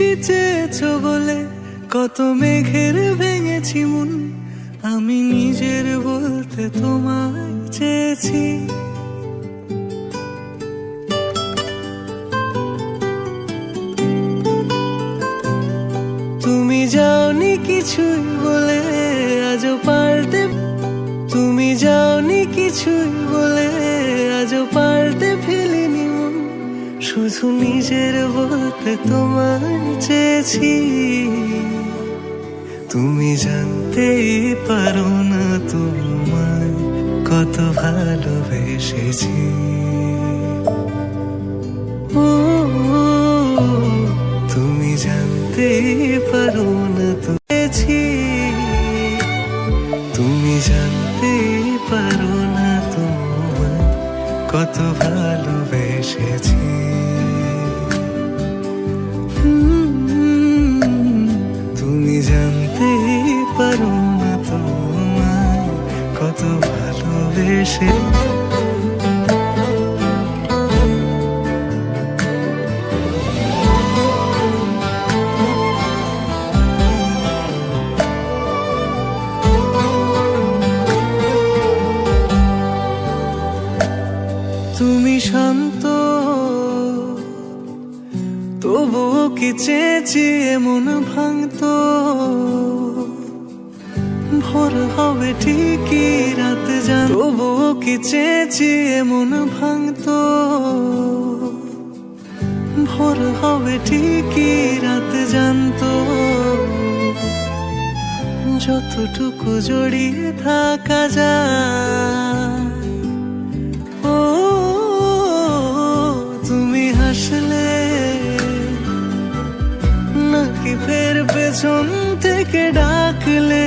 বৃষ্টি চেয়েছ বলে কত মেঘের ভেঙেছি মন। আমি নিজের বলতে তোমায় চেয়েছি। তুমি যাওনি কিছুই বলে আজও পারতে তুমি যাওনি কিছুই বলে শুধু নিজের বলতে তোমার চেয়েছি। তুমি জানতেই পারো না তোমায় কত ভালোবেসেছি। ও, তুমি জানতেই পারো না তো পেয়েছি তুমি জানতেই পারো না তোমায় কত ভালোবেসেছি। ভালোবেসে তুমি শান্ত তবুও কি চেয়েছি এমন ভাঙতো? ভোর হবে ঠিকই, রাত যান তবুও কি চেয়েছি এমন ভাঙতো? ভোর হবে ঠিকই, রাত জানতো। যতটুকু জড়িয়ে থাকা যায়। ও, তুমি হাসলে নাকি ফের পেছন থেকে ডাকলে?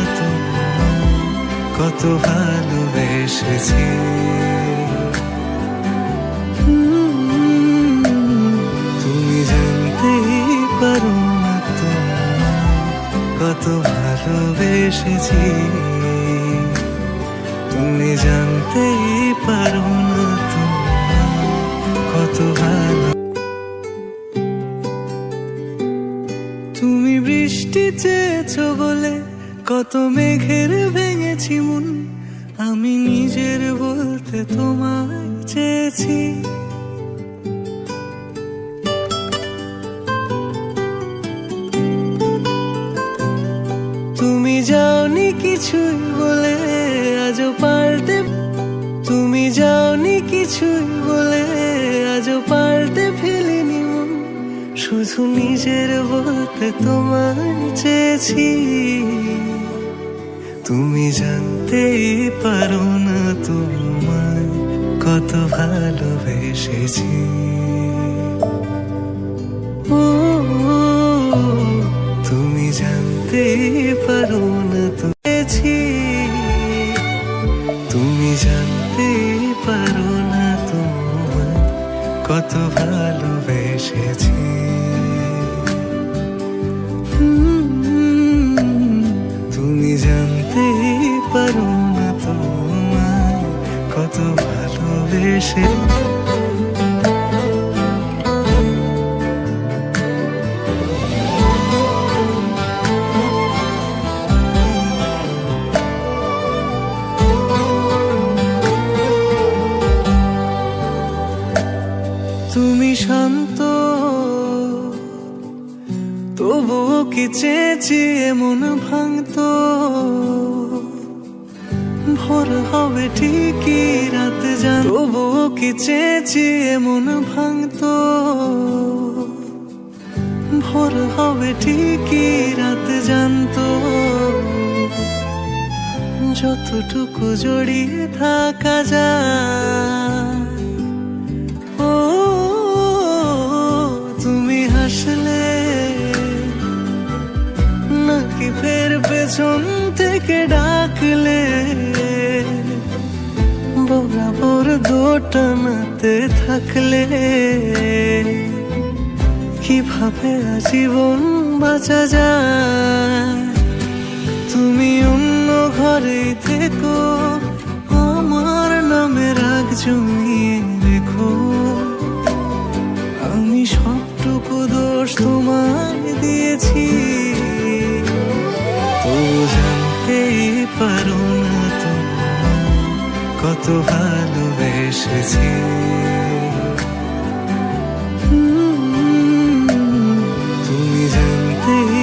কত ভালোবেসেছি। তুমি জানতেই পারো না কত ভালোবেসেছি। তুমি জানতেই পারো না কত ভালো তুমি বৃষ্টি চেয়েছো বলে কত মেঘের ভেঙেছি মন, আমি নিজের বলতে তোমায় চেয়েছি। তুমি যাওনি কিছুই বলে আজও পাল্টে, তুমি যাওনি কিছুই শুধু নিজের বলতে তোমার চেয়েছি। তুমি জানতে পারো না তোমার কত ভালোবেসেছি। তুমি জানতে পারো পারো না তোমায় কত ভালোবেসে। তুমি শান্ত তবুও কি এমন ভাঙতো? ভোর হবে ঠিকই, রাত জান তবুও কি চেয়েছি মন ভাঙত? ভোর হবে ঠিকই, রাত জানতো। যতটুকু জড়িয়ে থাকা যায় ফের পেছন থেকে ডাকলে বরাবর দোটানাতে থাকলে। কীভাবে আজীবন বাঁচা যায়? তুমি অন্য ঘরে থেকো, আমার নামে রাগ জমিয়ে কত ভালোবেসেছি। তুমি জানতেই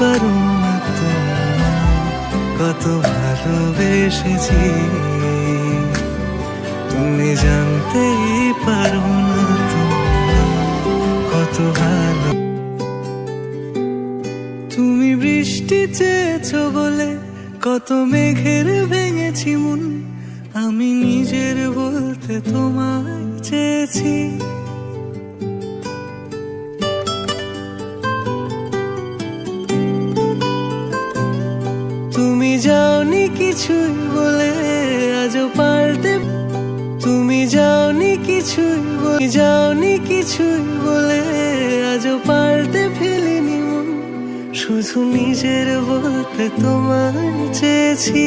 পারো না কত ভালোবেসেছি। তুমি জানতেই পারো না কত ভালো তুমি বৃষ্টি চেয়েছো বলে কত মেঘের ভেঙেছি মন। আমি নিজের বলতে তোমায় চেয়েছি। তুমি যাওনি কিছুই বলে আজও পাল্টে তুমি যাওনি কিছুই বলে যাওনি কিছুই বলে আজও পাল্টে ফেলিনি মন। শুধু নিজের বলতে তোমায় চেয়েছি।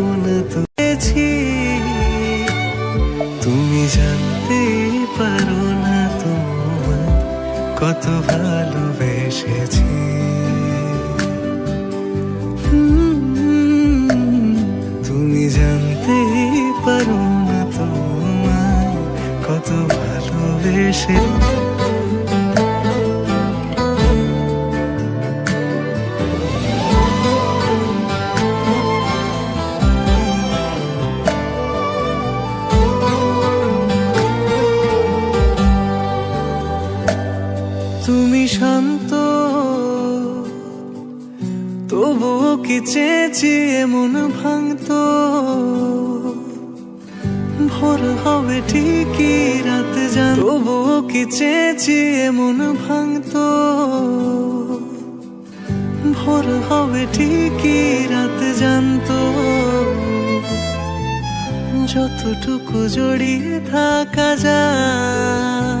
চেয়েছি এমন ভাঙতো। ভোর হবে ঠিকই, রাত যান তবুও কি চেয়েছি এমন ভাঙতো। ভোর হবে ঠিকই, রাত জানতো। যতটুকু জড়িয়ে থাকা যায়।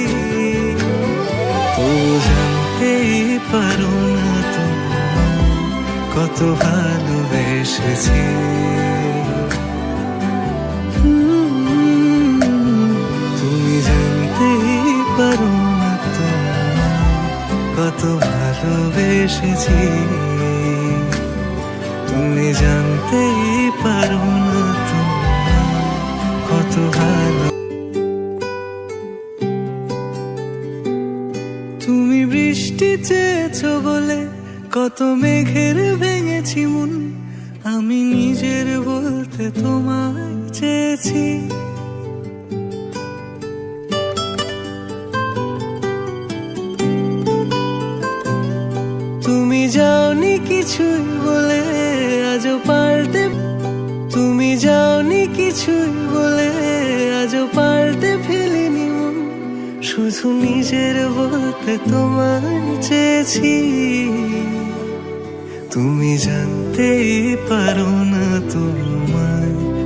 পারো না কত ভালোবেসেছি। তুমি জানতেই পারো না কত ভালোবেসেছি। তুমি জানতেই পারো না কত ভালো চেয়েছো বলে কত মেঘের ভেঙেছি মন। আমি নিজের বলতে তোমায় চেয়েছি। তুমি যাওনি কিছুই বলে আজও পাল্টে তুমি যাওনি কিছুই বলে আজও ফেলিনি মন শুধু নিজের বলতে তোমার চেয়েছি। তুমি জানতে পারো না তোমায়।